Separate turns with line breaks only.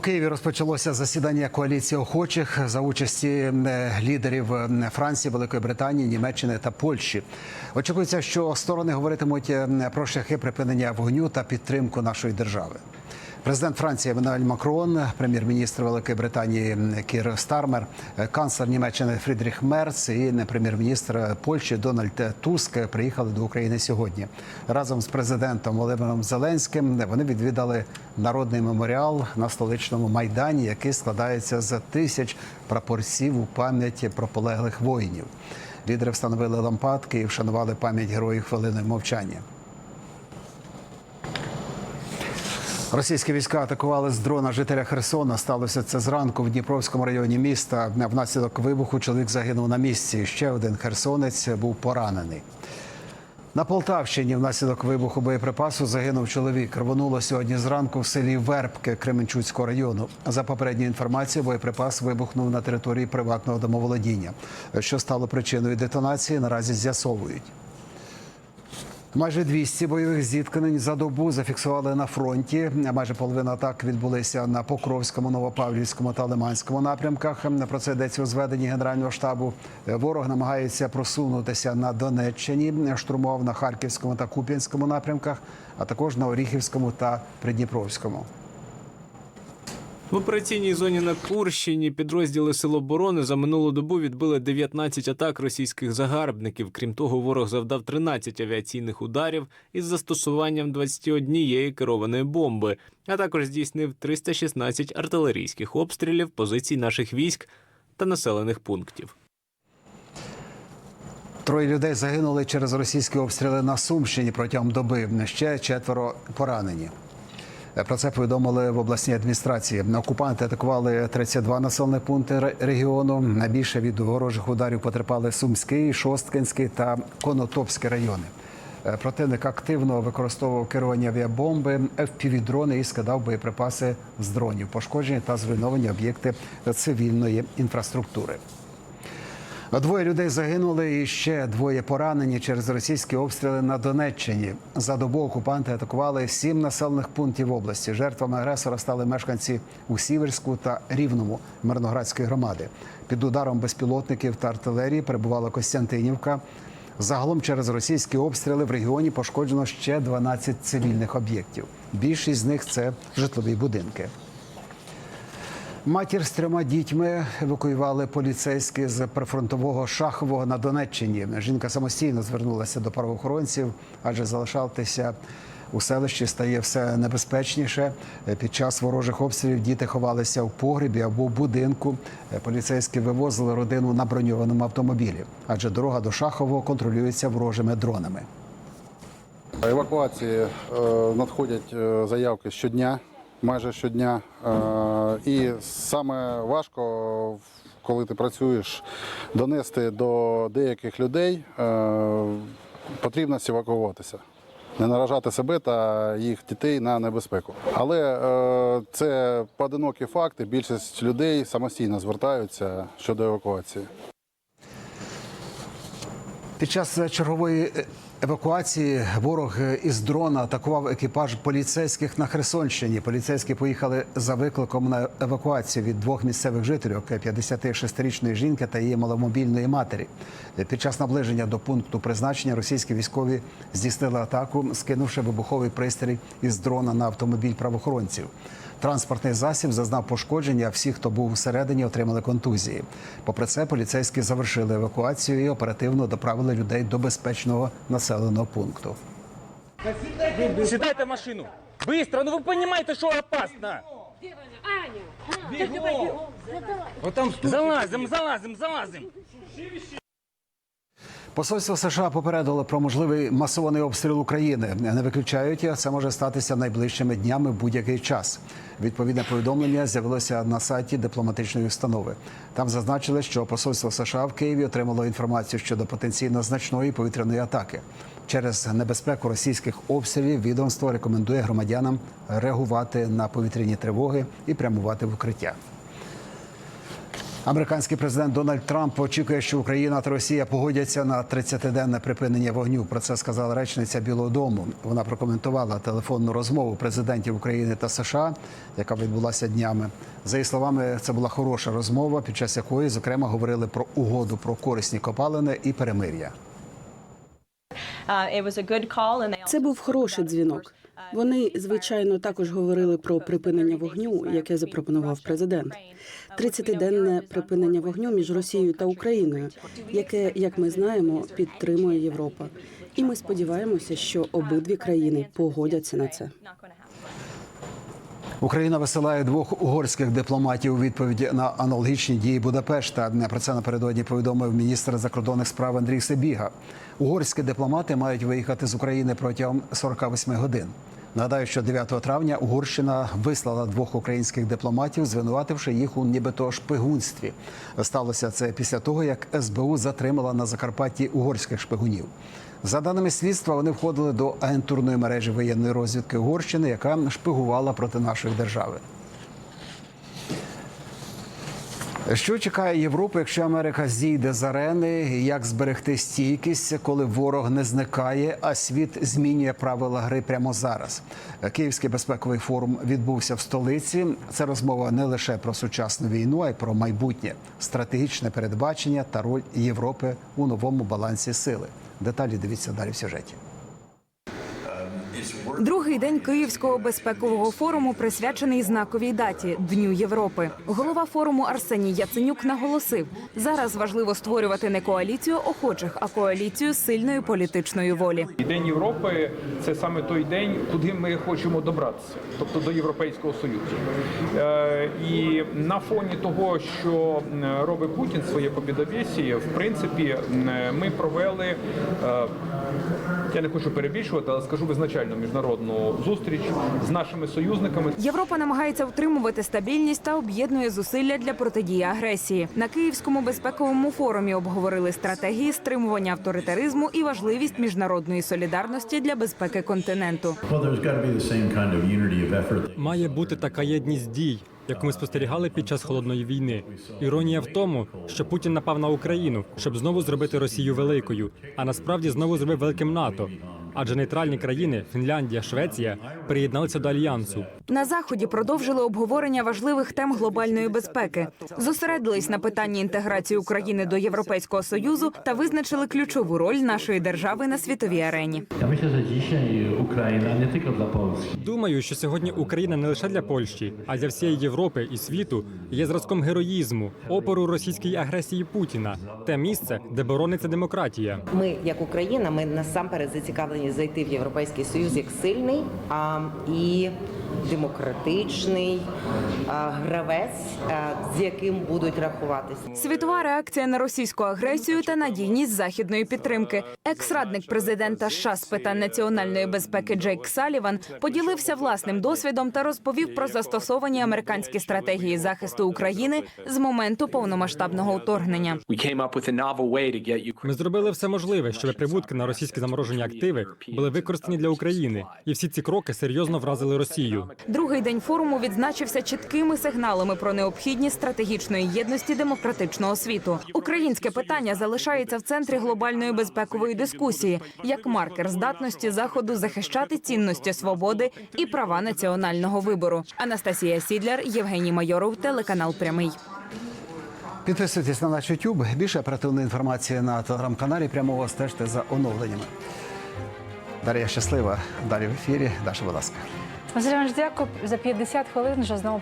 Києві розпочалося засідання коаліції охочих за участі лідерів Франції, Великої Британії, Німеччини та Польщі. Очікується, що сторони говоритимуть про шляхи припинення вогню та підтримку нашої держави. Президент Франції Еммануель Макрон, прем'єр-міністр Великої Британії Кір Стармер, е, канцлер Німеччини Фрідріх Мерц і прем'єр-міністр Польщі Дональд Туск приїхали до України сьогодні. Разом з президентом Володимиром Зеленським вони відвідали народний меморіал на столичному майдані, який складається з тисяч прапорців у пам'яті про полеглих воїнів. Лідери встановили лампадки і вшанували пам'ять героїв хвилиною мовчання. Російські війська атакували з дрона жителя Херсона. Сталося це зранку в Дніпровському районі міста. Внаслідок вибуху чоловік загинув на місці. Ще один херсонець був поранений. На Полтавщині внаслідок вибуху боєприпасу загинув чоловік. Рвонуло сьогодні зранку в селі Вербки Кременчуцького району. За попередньою інформацією, боєприпас вибухнув на території приватного домоволодіння. Що стало причиною детонації, наразі з'ясовують. Майже 200 бойових зіткнень за добу зафіксували на фронті. Майже половина атак відбулися на Покровському, Новопавлівському та Лиманському напрямках. Про це йдеться у зведенні Генерального штабу. Ворог намагається просунутися на Донеччині, штурмував на Харківському та Куп'янському напрямках, а також на Оріхівському та Придніпровському.
В операційній зоні на Курщині підрозділи Сил оборони за минулу добу відбили 19 атак російських загарбників. Крім того, ворог завдав 13 авіаційних ударів із застосуванням 21 керованої бомби, а також здійснив 316 артилерійських обстрілів позицій наших військ та населених пунктів.
Троє людей загинули через російські обстріли на Сумщині протягом доби. Ще четверо поранені. Про це повідомили в обласній адміністрації. Окупанти атакували 32 населених пункти регіону. Найбільше від ворожих ударів потерпали Сумський, Шосткинський та Конотопський райони. Противник активно використовував керовані авіабомби, FPV-дрони і скидав боєприпаси з дронів, пошкоджені та зруйновані об'єкти цивільної інфраструктури. Двоє людей загинули і ще двоє поранені через російські обстріли на Донеччині. За добу окупанти атакували сім населених пунктів області. Жертвами агресора стали мешканці у Сіверську та Рівному Мирноградської громади. Під ударом безпілотників та артилерії перебувала Костянтинівка. Загалом через російські обстріли в регіоні пошкоджено ще 12 цивільних об'єктів. Більшість з них це житлові будинки. Матір з трьома дітьми евакуювали поліцейські з прифронтового Шахового на Донеччині. Жінка самостійно звернулася до правоохоронців, адже залишатися у селищі стає все небезпечніше. Під час ворожих обстрілів діти ховалися в погребі або будинку. Поліцейські вивозили родину на броньованому автомобілі, адже дорога до Шахового контролюється ворожими дронами.
Евакуації е, надходять е, заявки щодня, майже щодня. Е, І саме важко, коли ти працюєш, донести до деяких людей е, потрібність евакуюватися. Не наражати себе та їх дітей на небезпеку. Але е, це поодинокі факти. Більшість людей самостійно звертаються щодо евакуації.
Під час чергової е, евакуації ворог із дрона атакував екіпаж поліцейських на Херсонщині. Поліцейські поїхали за викликом на евакуацію від двох місцевих жителів 56-річної жінки та її маломобільної матері. Під час наближення до пункту призначення російські військові здійснили атаку, скинувши вибуховий пристрій із дрона на автомобіль правоохоронців. Транспортний засіб зазнав пошкодження. а Всі, хто був всередині, отримали контузії. Попри це, поліцейські завершили евакуацію і оперативно доправили людей до безпечного населеного пункту.
Сідайте в машину. Быстро, ну ви розумієте, що опасно.
Аня,
там залазим, залазим, залазим.
Посольство США попередило про можливий масований обстріл України. Не виключають, це може статися найближчими днями будь-який час. Відповідне повідомлення з'явилося на сайті дипломатичної установи. Там зазначили, що посольство США в Києві отримало інформацію щодо потенційно значної повітряної атаки. Через небезпеку російських обстрілів відомство рекомендує громадянам реагувати на повітряні тривоги і прямувати в укриття. Американський президент Дональд Трамп очікує, що Україна та Росія погодяться на 30-денне припинення вогню. Про це сказала речниця Білого Дому. Вона прокоментувала телефонну розмову президентів України та США, яка відбулася днями. За її словами, це була хороша розмова, під час якої зокрема говорили про угоду про корисні копалини і перемир'я.
Це був хороший дзвінок. Вони, звичайно, також говорили про припинення вогню, яке запропонував президент. 30-денне припинення вогню між Росією та Україною, яке, як ми знаємо, підтримує Європа. І ми сподіваємося, що обидві країни погодяться на це.
Україна висилає двох угорських дипломатів у відповідь на аналогічні дії Будапешта. Про це напередодні повідомив міністр закордонних справ Андрій Сибіга. Угорські дипломати мають виїхати з України протягом 48 годин. Нагадаю, що 9 травня Угорщина вислала двох українських дипломатів, звинувативши їх у нібито шпигунстві. Сталося це після того, як СБУ затримала на Закарпатті угорських шпигунів. За даними слідства, вони входили до агентурної мережі воєнної розвідки Угорщини, яка шпигувала проти нашої держави. Що чекає Європу, якщо Америка зійде з арени? Як зберегти стійкість, коли ворог не зникає, а світ змінює правила гри прямо зараз? Київський безпековий форум відбувся в столиці. Це розмова не лише про сучасну війну, а й про майбутнє, стратегічне передбачення та роль Європи у новому балансі сили. Деталі дивіться далі в сюжеті.
Другий день Київського безпекового форуму присвячений знаковій даті Дню Європи. Голова форуму Арсеній Яценюк наголосив: зараз важливо створювати не коаліцію охочих, а коаліцію сильної політичної волі.
День Європи це саме той день, куди ми хочемо добратися, тобто до Європейського Союзу. Е, І на фоні того, що робить Путін своє побідовєсі, в принципі, ми провели. Я не хочу перебільшувати, але скажу визначальну міжнародну зустріч з нашими союзниками.
Європа намагається утримувати стабільність та об'єднує зусилля для протидії агресії. На Київському безпековому форумі обговорили стратегії стримування авторитаризму і важливість міжнародної солідарності для безпеки континенту.
Має бути така єдність дій, яку ми спостерігали під час холодної війни. Іронія в тому, що Путін напав на Україну, щоб знову зробити Росію великою, а насправді знову зробив великим НАТО. Адже нейтральні країни Фінляндія, Швеція приєдналися до альянсу.
На заході продовжили обговорення важливих тем глобальної безпеки, зосередились на питанні інтеграції України до Європейського союзу та визначили ключову роль нашої держави на світовій арені.
Dzisiaj Ukraina nie tylko dla
Думаю, що сьогодні Україна не лише для Польщі, а для всієї Європи і світу є зразком героїзму, опору російській агресії Путіна, те місце, де борониться демократія.
Ми, як Україна, ми насамперед зацікавлені зайти в Європейський Союз як сильний а, і демократичний гравець, з яким будуть рахуватися.
Світова реакція на російську агресію та надійність західної підтримки. Екс-радник президента США з питань національної безпеки Джейк Саліван поділився власним досвідом та розповів про застосовані американські стратегії захисту України з моменту повномасштабного вторгнення.
Ми зробили все можливе, щоб прибутки на російські заморожені активи були використані для України, і всі ці кроки серйозно вразили Росію.
Другий день форуму відзначився чіткими сигналами про необхідність стратегічної єдності демократичного світу. Українське питання залишається в центрі глобальної безпекової дискусії як маркер здатності заходу захищати цінності свободи і права національного вибору. Анастасія Сідляр, Євгеній Майоров, телеканал Прямий.
Підписуйтесь на наш YouTube. Більше оперативної інформації на телеграм-каналі. Прямого стежте за оновленнями. Дар'я щаслива. Далі в ефірі. Даша, будь ласка.
Василь Іванович, дякую за 50 хвилин. Вже знову